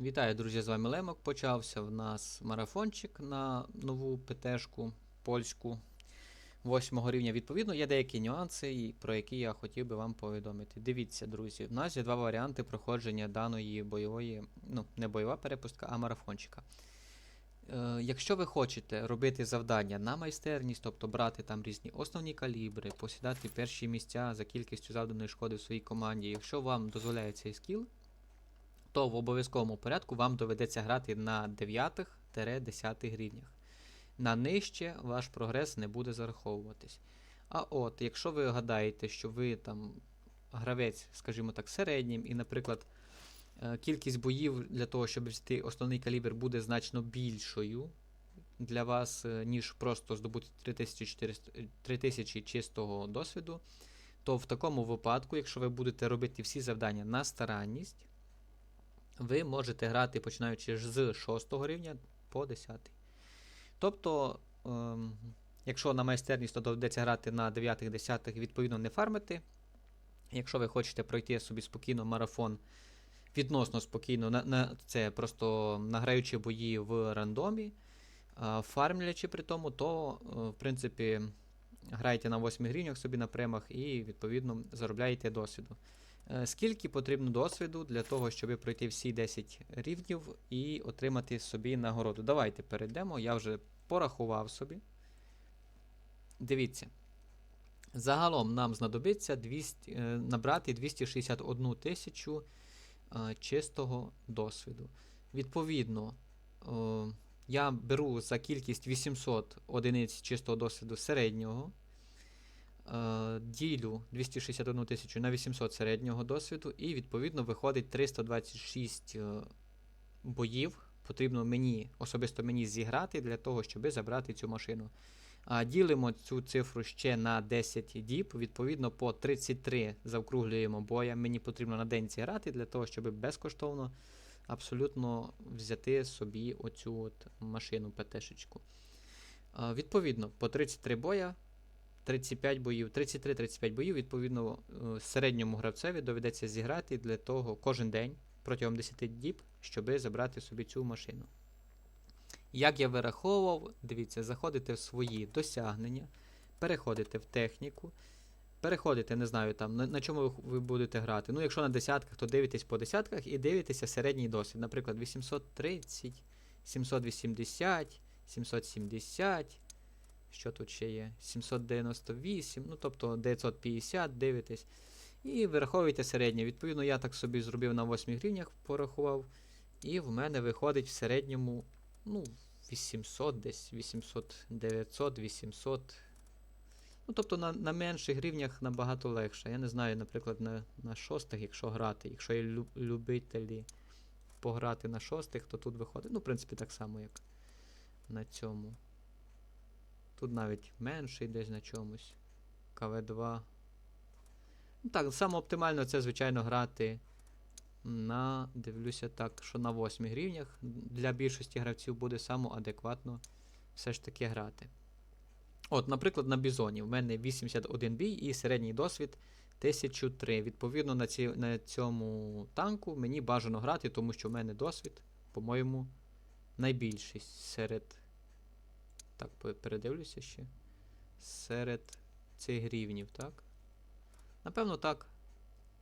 Вітаю, друзі, з вами Лемок. Почався в нас марафончик на нову ПТшку польську 8 рівня. Відповідно, є деякі нюанси, про які я хотів би вам повідомити. Дивіться, друзі, в нас є два варіанти проходження даної бойової, ну, не бойова перепустка, а марафончика. Е, якщо ви хочете робити завдання на майстерність, тобто брати там різні основні калібри, посідати перші місця за кількістю завданої шкоди в своїй команді, якщо вам дозволяє цей скіл, то в обов'язковому порядку вам доведеться грати на 9-10 рівнях. На нижче ваш прогрес не буде зараховуватись. А от, якщо ви гадаєте, що ви там гравець, скажімо так, середнім, і, наприклад, е, кількість боїв для того, щоб взяти основний калібр, буде значно більшою для вас, е, ніж просто здобути 3400 е, 3000 чистого досвіду, то в такому випадку, якщо ви будете робити всі завдання на старанність, ви можете грати починаючи з 6 рівня по 10. Тобто, ем, якщо на майстерність, то доведеться грати на 9-10, відповідно, не фармити. Якщо ви хочете пройти собі спокійно марафон, відносно спокійно, на, на, це просто награючи бої в рандомі, а, фармлячи при тому, то, е, в принципі, граєте на 8 рівнях собі на премах і, відповідно, заробляєте досвіду. Е, Скільки потрібно досвіду для того, щоб пройти всі 10 рівнів і отримати собі нагороду? Давайте перейдемо. Я вже порахував собі. Дивіться. Загалом нам знадобиться 200, е, набрати 261 тисячу е, чистого досвіду. Відповідно, я беру за кількість 800 одиниць чистого досвіду середнього. Е, ділю 261 тисячу на 800 середнього досвіду, і відповідно виходить 326 е, боїв. Потрібно мені, особисто мені зіграти для того, щоб забрати цю машину. Ділимо цю цифру ще на 10 діб, відповідно, по 33 завкруглюємо боя. Мені потрібно на день зіграти для того, щоб безкоштовно абсолютно взяти собі оцю от машину ПТшечку. А, Відповідно, по 33 боя 35 боїв, 33-35 боїв, відповідно, е, середньому гравцеві доведеться зіграти для того кожен день протягом 10 діб, щоби забрати собі цю машину. Як я вираховував, дивіться, заходите в свої досягнення, переходите в техніку, переходите, не знаю, там, на, на чому ви будете грати. Ну, якщо на десятках, то дивитесь по десятках і дивитеся середній досвід. Наприклад, 830, 780, 770. Що тут ще є? 798, ну тобто 950, дивитесь. І вираховуєте середнє. Відповідно, я так собі зробив на 8 гривнях, порахував. І в мене виходить в середньому ну, 800 десь, 800, 900, 800. Ну, тобто на на менших гривнях набагато легше. Я не знаю, наприклад, на на шостих, якщо грати. Якщо є люб, любителі пограти на шостих, то тут виходить. Ну, в принципі, так само, як на цьому. Тут навіть менший десь на чомусь. КВ2. Ну так, саме оптимально це, звичайно, грати на, дивлюся так, що на 8 гривнях. Для більшості гравців буде самоадекватно все ж таки грати. От, наприклад, на бізоні. В мене 81 бій і середній досвід 1003. Відповідно, на, ці, на цьому танку мені бажано грати, тому що в мене досвід, по-моєму, найбільший серед. Так, передивлюся ще. Серед цих грівнів, так? Напевно, так.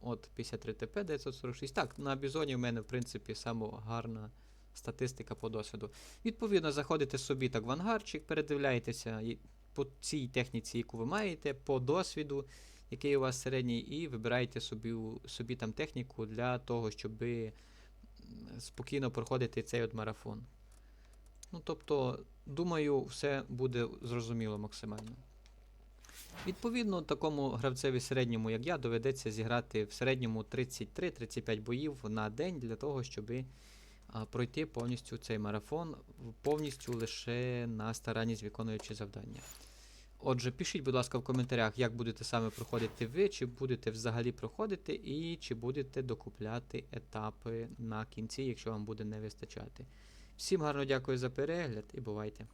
От 53 ТП 946. Так, на бізоні в мене, в принципі, саме гарна статистика по досвіду. Відповідно, заходите собі так в ангарчик, передивляєтеся по цій техніці, яку ви маєте, по досвіду, який у вас середній, і вибираєте собі, собі там техніку для того, щоб спокійно проходити цей от марафон. Ну, тобто, думаю, все буде зрозуміло максимально. Відповідно, такому гравцеві середньому, як я, доведеться зіграти в середньому 33-35 боїв на день для того, щоб пройти повністю цей марафон, повністю лише на старанність виконуючи завдання. Отже, пишіть, будь ласка, в коментарях, як будете саме проходити ви, чи будете взагалі проходити, і чи будете докупляти етапи на кінці, якщо вам буде не вистачати. Всім гарно дякую за перегляд і бувайте!